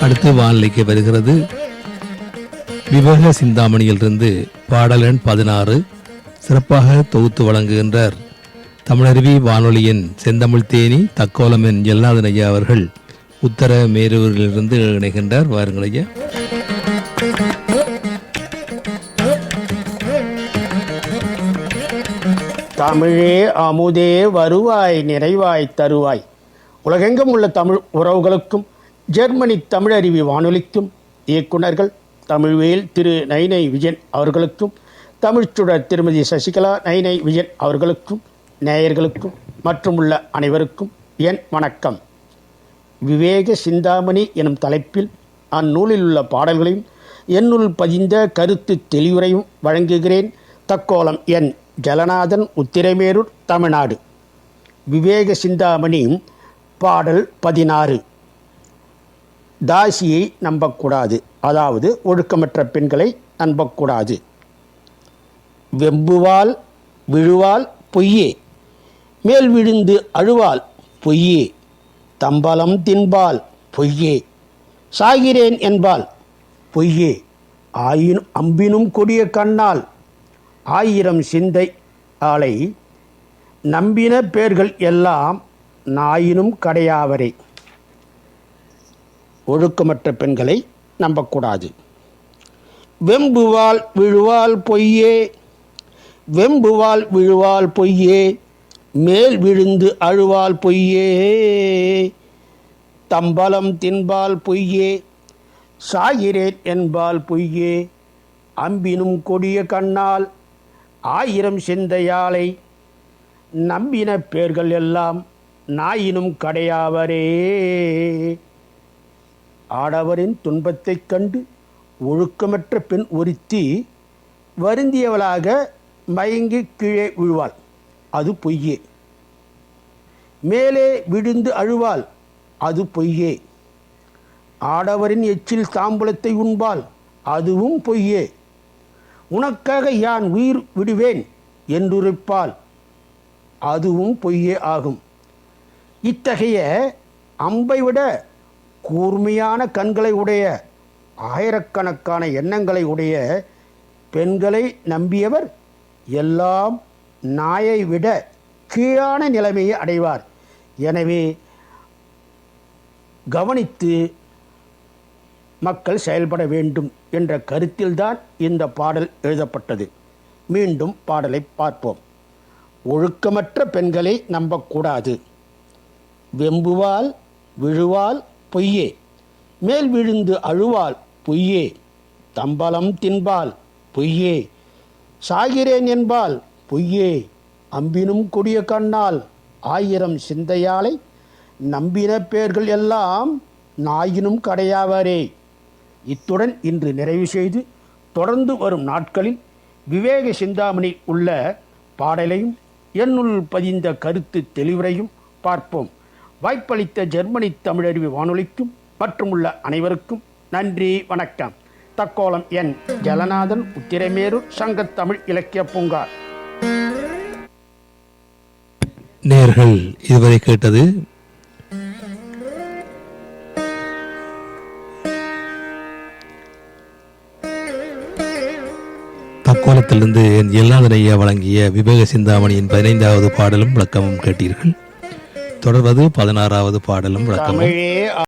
அடுத்து வானிலைக்கு வருகிறது. விவேக சிந்தாமணியிலிருந்து பாடலன் பதினாறு சிறப்பாக தொகுத்து வழங்குகின்றார் தமிழருவி வானொலியின் செந்தமிழ் தேனி தக்கோலமென் ஜெல்லாதன் ஐயா அவர்கள் உத்தர மேரூரிலிருந்து இணைகின்றார். வாருங்கள் ஐயா. தமிழே அமுதே வருவாய் நிறைவாய் தருவாய். உலகெங்கும் உள்ள தமிழ் உறவுகளுக்கும் ஜெர்மனி தமிழறிவி வானொலிக்கும் இயக்குனர்கள் தமிழ்வேல் திரு நைனை விஜயன் அவர்களுக்கும் தமிழ்ச்சுடர் திருமதி சசிகலா நைனை விஜயன் அவர்களுக்கும் நேயர்களுக்கும் மற்றும் உள்ள அனைவருக்கும் என் வணக்கம். விவேக சிந்தாமணி எனும் தலைப்பில் அந்நூலில் உள்ள பாடல்களையும் என்னுள் பதிந்த கருத்து தெளிவுரையும் வழங்குகிறேன் தக்கோலம் என் ஜலநாதன் உத்திரமேரூர் தமிழ்நாடு. விவேக சிந்தாமணி பாடல் பதினாறு. தாசியை நம்பக்கூடாது. அதாவது ஒழுக்கமற்ற பெண்களை நம்பக்கூடாது. வெம்புவால் விழுவால் பொய்யே. மேல் விழுந்து அழுவால் பொய்யே. தம்பலம் தின்பால் பொய்யே. சாகிறேன் என்பால் பொய்யே. ஆயினும் அம்பினும் கொடிய கண்ணால் ஆயிரம் சிந்தை ஆலை. நம்பின பேர்கள் எல்லாம் நாயினும் கடையாவரே. ஒழுக்கமற்ற பெண்களை நம்பக்கூடாது. வெம்புவால் விழுவால் பொய்யே வெம்புவால் விழுவால் பொய்யே மேல் விழுந்து அழுவால் பொய்யே தம்பலம் தின்பால் பொய்யே சாகிறேன் என்பால் பொய்யே அம்பினும் கொடிய கண்ணால் ஆயிரம் சிந்தையாலை நம்பின பேர்கள் எல்லாம் நாயினும் கடையாவரே. ஆடவரின் துன்பத்தைக் கண்டு ஒழுக்கமற்ற பெண் ஒருத்தி வருந்தியவளாக மயங்கி கீழே விழுவாள். அது பொய்யே. மேலே விழுந்து அழுவாள். அது பொய்யே. ஆடவரின் எச்சில் தாம்பூலத்தை உண்பாள். அதுவும் பொய்யே. உனக்காக யான் உயிர் விடுவேன் என்றுரைப்பால் அதுவும் பொய்யே ஆகும். இத்தகைய அம்பை விட கூர்மையான கண்களை உடைய ஆயிரக்கணக்கான எண்ணங்களை உடைய பெண்களை நம்பியவர் எல்லாம் நாயை விட கீழான நிலைமையை அடைவார். எனவே கவனித்து மக்கள் செயல்பட வேண்டும் என்ற கருத்தில்தான் இந்த பாடல் எழுதப்பட்டது. மீண்டும் பாடலை பார்ப்போம். ஒழுக்கமற்ற பெண்களை நம்பக்கூடாது. வெம்புவால் விழுவால் பொய்யே. மேல் விழுந்து அழுவாள் பொய்யே. தம்பலம் தின்பால் பொய்யே. சாகிறேன் என்பால் பொய்யே. அம்பினும் கொடிய கண்ணால் ஆயிரம் சிந்தையாலை நம்பின பேர்கள் எல்லாம் நாயினும் கடையாவாரே. இத்துடன் இன்று நிறைவு செய்து தொடர்ந்து வரும் நாட்களில் விவேக சிந்தாமணி உள்ள பாடலையும் என்னுள் பதிந்த கருத்து தெளிவுரையும் பார்ப்போம். வாய்ப்பளித்த ஜெர்மனி தமிழறிவு வானொலிக்கும் மற்றும் உள்ள அனைவருக்கும் நன்றி வணக்கம். தக்கோலம் என். ஜலநாதன் உத்திரமேரூர் சங்கத்தமிழ் இலக்கிய பூங்கா நேர்கள் இதுவரை கேட்டது? தக்கோலத்திலிருந்து என் ஜெல்லாதனையா வழங்கிய விவேக சிந்தாமணியின் பதினைந்தாவது பாடலும் விளக்கமும் கேட்டீர்கள். தொடர்வது பதினாறாவது பாடலும் விளக்கமும்.